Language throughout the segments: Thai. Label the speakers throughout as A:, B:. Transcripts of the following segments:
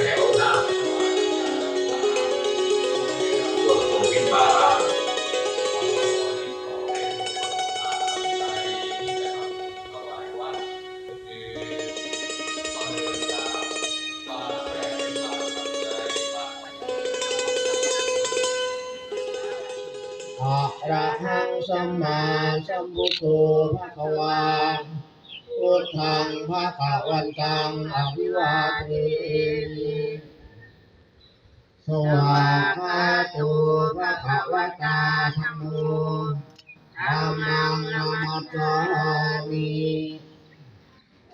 A: แถวหน้าตัวตรงเป็นบารา
B: อะระหังสัมมาสัมพุทโธภะควาพุทธังภะคะวันตังอภิวาเทมิ สวากขาตภะคะวะตาธัมโมธัมมังนามัสสามิ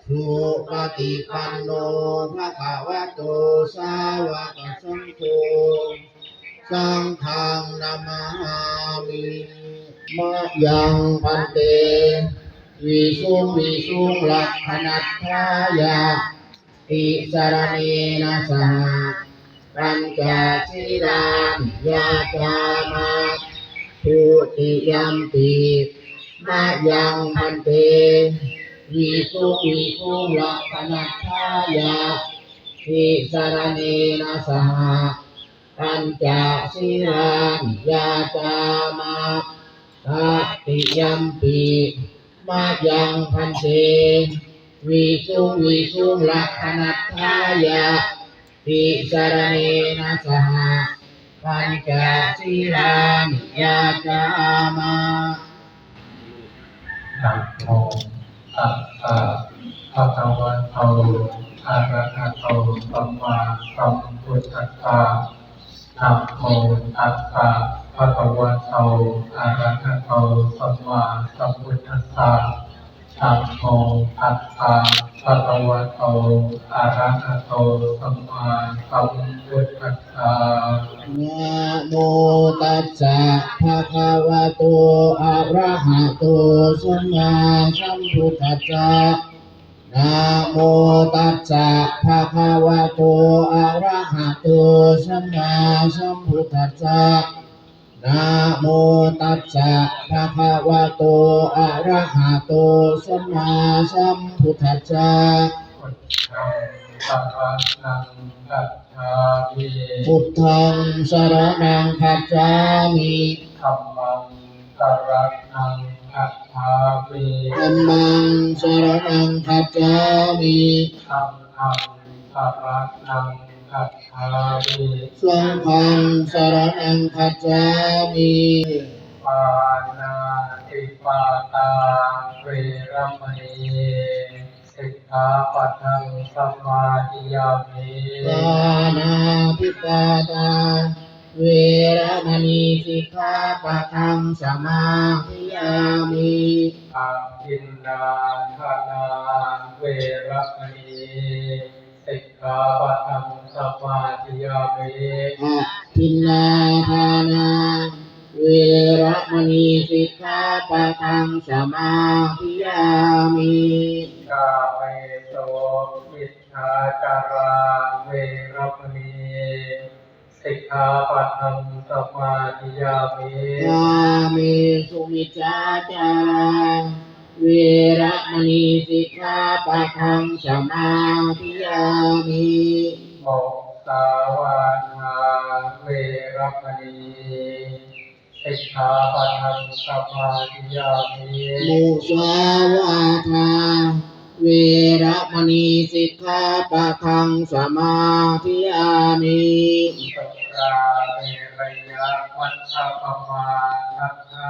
B: สุปฏิปันโนภะคะวะโตสาวกสังโฆสังฆังนามามิมะยังพันเตวิสุงวิสุงลักขณัตถายาติสารเนนะสห ปัญจศีลานยาจามาทุติยัมปิมะยังพันเตวิสุวิสุลักขณัตถายาติสารเนนะสหปัญจศีลานยาจามาตติยัมปีมายังพันเตวิสุวิสุลักขณัตถายา ติสรเนนะสหปัญจศีลานยาจามา
C: นะโมตัสสะภะคะวะโตอะระหะโตสัมมาสัมพุทธัสสะนะโมตัสสะภะคะวะโตอะระหะโตสัมมาสัมพุทธัสสะนะโมตัสสะ ภะคะวะโตอะระหะโตสัมมาสัมพุทธัสสะ
B: นะโมตัสสะภะคะวะโตอะระหะโตสัมมาสัมพุทธัสสะนะโมตัสสะภะคะวะโตอะระหะโตสัมมาสัมพุทธัสสะ นะโมตัสสะภะคะวะโต อะระหะโต สัมมาสัมพุทธัสสะ
C: พุทธังสรณังคัจฉามิ
B: พุทธังสรณังคัจฉามิ
C: ธัมมังสรณังคัจฉามิ
B: ธัมมังสรณังคัจฉามิ
C: ธัมมังสรณัง คัจฉามิ
B: สังฆังสรณังคัจฉามิ
C: ปานาติปาตาเวรมณีสิกขาปัทังสมาธิยามิ
B: ปานาติปาตาเวรมณีสิกขาปะทังสมาธิยามิ
C: อาทินนาทานาเวรมณี สิกขาปัทังสมาธิยามิ
B: อะทินนาทานาเวรมณีสิกขาปะทังสมาธิยามิ
C: กาเมโสมิจฉาจาราเวรมณีสิกขาปัทังสมาธิยามิ
B: ยามิสุมิจฉาจารา เวระมณีสิกขาปะทังสมาธิยามิ
C: โมกสาวาทาเวรมณีสิกขาปัทังสมาธิยามิ
B: มุสาวาทาเวระมณีสิกขาปะทังสมาธิยามิ
C: สุราเมรยะวัชฌปมาทัฏฐา น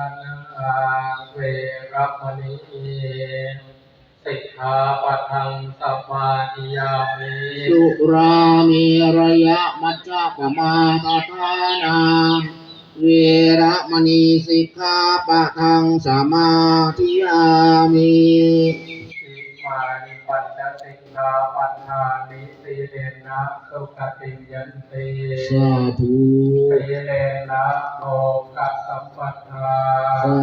C: าเวรมณีสิกขาปัทังสัมมาธิยามิ
B: สุรามีระยะมัจจปมาตทานาเวรมณีสิกขาปะทังสัมมาธิยามิ
C: อิมานิปัญจสิกขาปัฏฐานิ สีเลนะสุขติยันติ
B: สาธุ
C: สีเลนะโอกัสสัมปัฏฐา
B: สา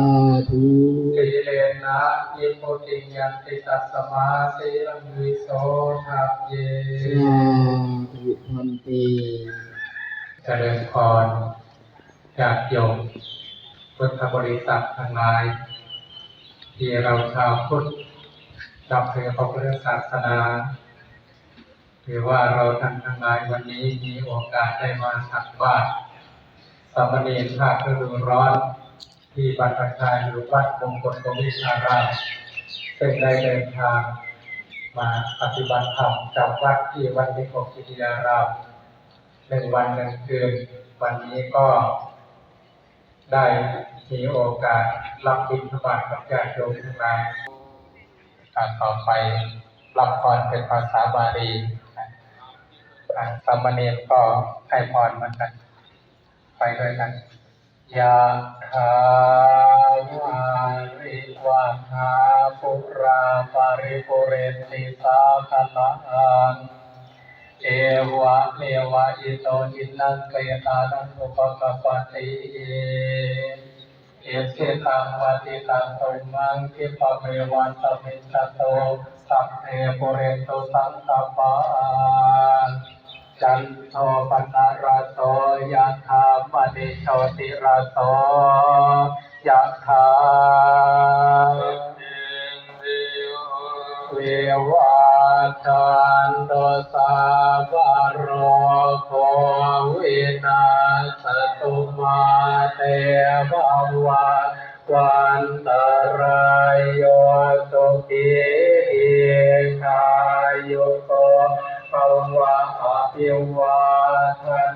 B: ธุ
C: สีเลนะอิโพติยันติตัสสมาสีลังวิโสทัพเย
B: สาธุพันเต
C: เจริญพรญาติโยมพุทธบริษัททั้งหลายที่เราชาวพุทธนับถือพระพุทธศาสนา ถือว่าเราท่านทั้งหลายวันนี้มีโอกาสได้มาสักบาตรสามเณรภาคฤดูร้อน ที่บรรชาอยู่วัดมงคลกวิชารามซึ่งได้เดินทางมาปฏิบัติธรรมจากวัดที่วัดนิคมพิทยารามหนึ่งวันหนึ่งคืน วันนี้ก็ได้มีโอกาสรับบิณฑบาตกับญาติโยมทั้งหลายการต่อไปรับพรเป็นภาษาบาลี สามเณรก็ให้พรเหมือนกัน ไปด้วยกันยะถาวาริวาทาปุราปาริปุเรนติสาคลังเอวะเมวะอิโตอินังเกตานังอุปกปปติเอเสตังวัติตังตุมังคิปะเมวันตมิจจโตสัพเพปุเรนตุสังกปา จันโทปนะระโสยะธามณิโชติระโสยะธาเววัชันโตสาบโรโควินาสตุมาเตภวัตวันตรายโยสุขีกายุโกภวะ วาท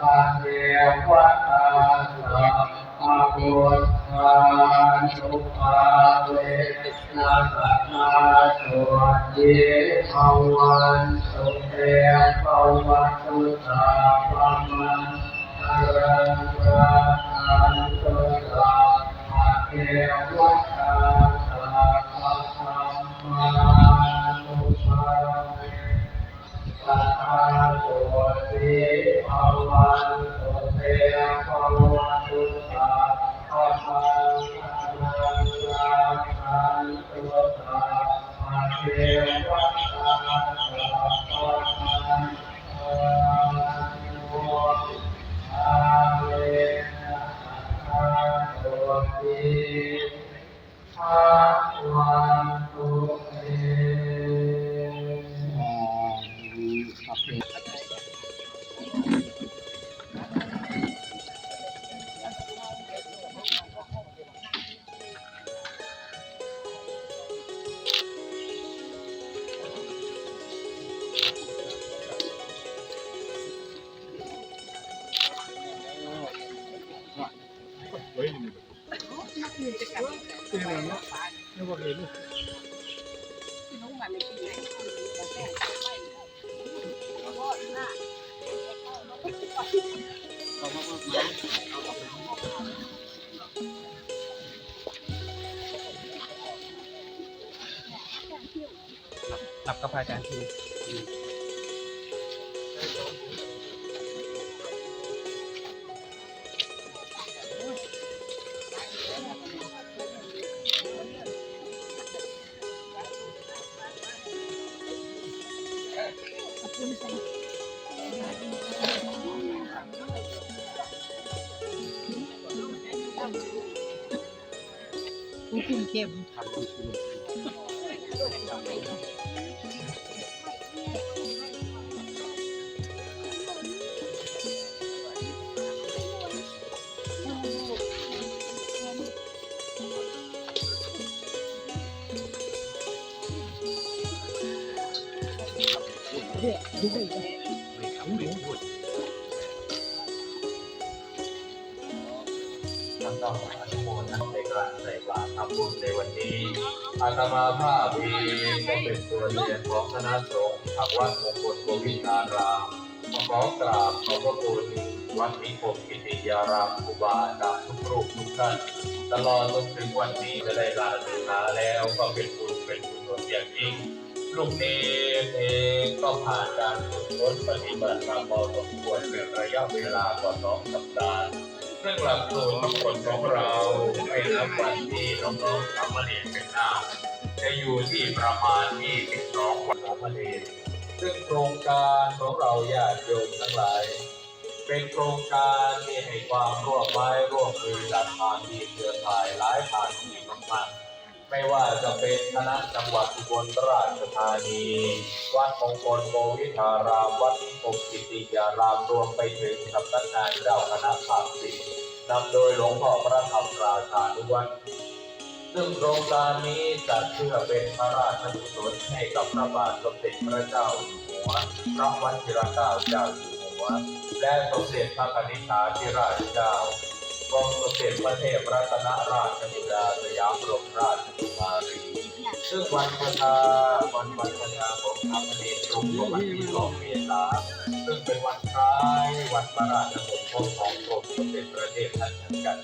C: ปะเนวะตาสัพพะพุทธานุภาเวนะสัทธาตัวเยภวันตุเตภวัน ห
D: ลับกับพระอาจารย์ที
A: ทำต่ออนุโมทนาในการใส่บาตรทำบุญในวันนี้อาตมาภาพเองก็เป็นตัวแทนของคณะสงฆ์ทางวัดมงคลโกวินารามขอกราบขอบพระคุณวัดนิคมกิติยารามครูบาอาจารย์ทุกรูปทุกท่านตลอดจนถึงวันนี้จะได้ลาสิกขาแล้วก็เป็นบุญเป็นกุศลอย่างยิ่ง ลูกนี้เองก็ผ่านการฝึกฝนปฏิบัติมาพอสมควรเป็นระยะเวลากว่าสองสัปดาห์ซึ่งหลักสูตรทั้งหมดของเราไม่นับวันที่น้องๆทำมาเรียนเป็นหน้าจะอยู่ที่ประมาณ 22 วันของมาเรียนซึ่งโครงการของเราญาติโยมทั้งหลาย เป็นโครงการที่ให้ความร่วมไม้ร่วมมือจากทางมีเครือข่ายหลายทางที่มากๆ ไม่ว่าจะเป็นคณะจังหวัดอุบลราชธานี วัดมงคลโกวิทารามวัดนิคมกิติยารามรวมไปถึงสำนักงานเจ้าคณะภาคสี่นำโดยหลวงพ่อพระธรรมราชานุวัฒน์ซึ่งโครงการนี้จัดเพื่อเป็นพระราชกุศลให้กับพระบาทสมเด็จพระเจ้าอยู่หัวพระวชิรเกล้าเจ้าอยู่หัว และสมเด็จพระนิธิธิราชเจ้า กรมสมเด็จพระเทพรัตนราชสุดาสยามบรมราชกุมารีซึ่งวันพระวันวันพระของพระมณีตรงกับวันที่สองเมษาซึ่งเป็นวันคล้ายวันพระราชสมภพของกรมสมเด็จพระเทพท่านเหมือนกัน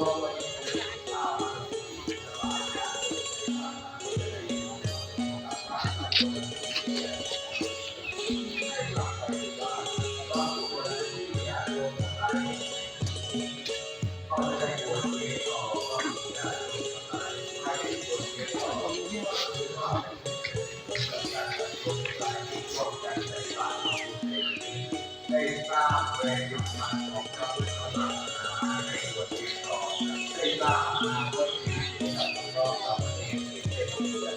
A: ไได้สร้างอนาคตที่ดีกับน้องเระเทศที่เป็นเพื่อน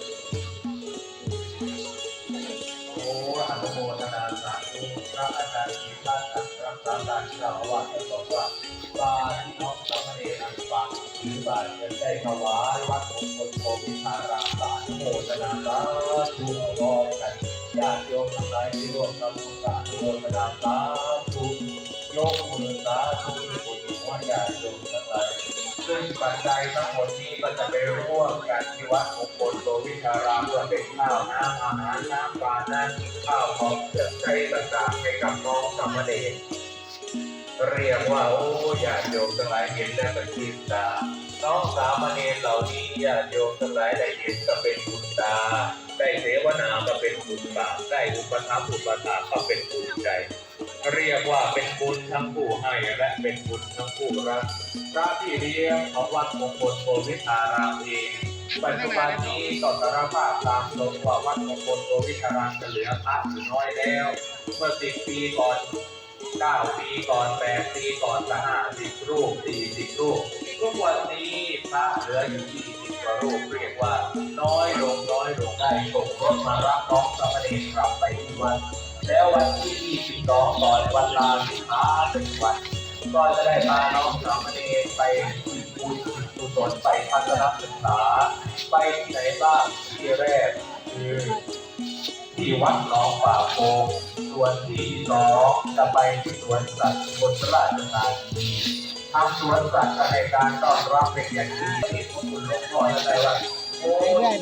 A: โอ้อนุโมทนาสาธุพระอาจารย์ที่ท่านรักษาการเจ้าอาวาสท่านบอกว่าบาที่น้องสามเณรอันฟังหรือบาจะได้ถวายวัดมงคลโพธิธารามสาธุโมทนาสาธุรอกันญาติโยมทั้งหลายที่ร่วมทำบุญสาธุโมทนาสาธุยกมือสาธุบุญหัวญาติโยมทั้งหลาย ซึ่งปัจจัยทั้งหมดนี้ก็จะไปร่วมกันที่วัดมงคลโลวิชารามเพื่อเป็นข้าวน้ำอาหารน้ำปลาน้ำข้าวของเครื่องใช้ต่างๆให้กับน้องสามเณรเรียกว่าโอ้ญาติโยมทั้งหลายเห็นแล้วก็ชื่นตาน้องสามเณรเหล่านี้ญาติโยมทั้งหลายได้เห็นก็เป็นบุญตา ได้เสวนาก็เป็นบุญบาปได้อุปถัมภ์อุปถาก็เป็นบุญใจ เรียกว่าเป็นบุญทั้งผู้ให้และเป็นบุญทั้งผู้รับ พระที่เลี้ยงของวัดมงคลโพธิธารามเองปัจจุบันนี้ก็สารภาพตามตรงว่าวัดมงคลโพธิธารามเหลือพระอยู่น้อยแล้ว เมื่อสิบปีก่อนเก้าปีก่อนแปดปีก่อนก็ห้าสิบรูปสี่สิบรูปทุกวันนี้พระเหลืออยู่ที่สิบกว่ารูปเรียกว่า น้อยลงน้อยลงได้ส่งรถมารับน้องสามเณรกลับไปที่วัด แล้ววันที่22ก่อนวันลาสิค้าหนึ่งวัน ก็จะได้พาน้องสามเณรไปบุญกุศลไปพัฒนาศึกษา ไปที่ไหนบ้างที่แรกคือที่วัดหนองป่าโพงส่วนที่สองจะไปที่สวนสัตว์บนราชธานีทางสวนสัตว์ก็ให้การต้อนรับเป็นอย่างดีที่พวกคุณหลวงพ่อจะได้ว่าโอ้ย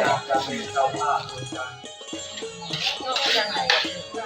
A: อยากจะเป็นเจ้าภาพด้วยกันอ้าวไหนมาแล้วโอ้เห็นไหมครอบก็เป็นเนี่ยจัดพัฒนาให้ทุกสัตว์ตั้งโต๊ะระหว่างนี้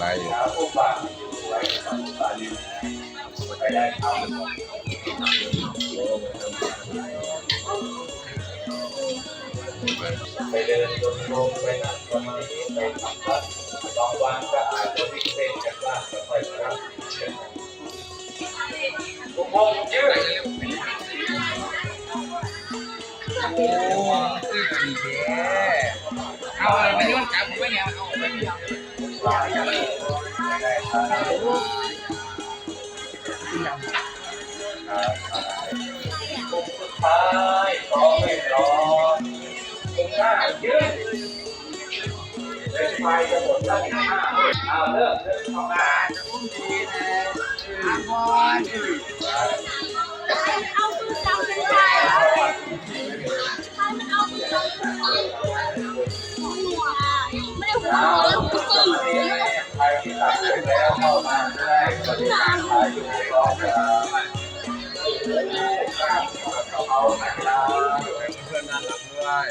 A: ไรหาผู้ฝากอยู่ไว้กับผู้ฝากอยู่ไปได้ครับไปเดินจนลงไปนั่งสมาธิไปทำวัดบางวันก็อาจจะวิ่งเต้นกันบ้างก็ค่อยครับผมมองยืด
D: เอาอะไรมาที่มันกลับผมไม่เนี่ยเอาไปเนี่ย
A: หลายเลยไม่ได้ครับผมสุดท้ายขอไม่รอคุณค่ายืดเป็นไฟจะหมดแล้วห้าเอาเริ่มเริ่มทำงาน
E: เอาตัวจำเป็นไปถ้ามันเอาตัวจำเป็นไป หัวไม่ได้หัว
A: เอา
E: แล้วก็ตึงา
A: นรอบจะเอาไหนล่ะ
F: เพื่อนน่ารักด้วย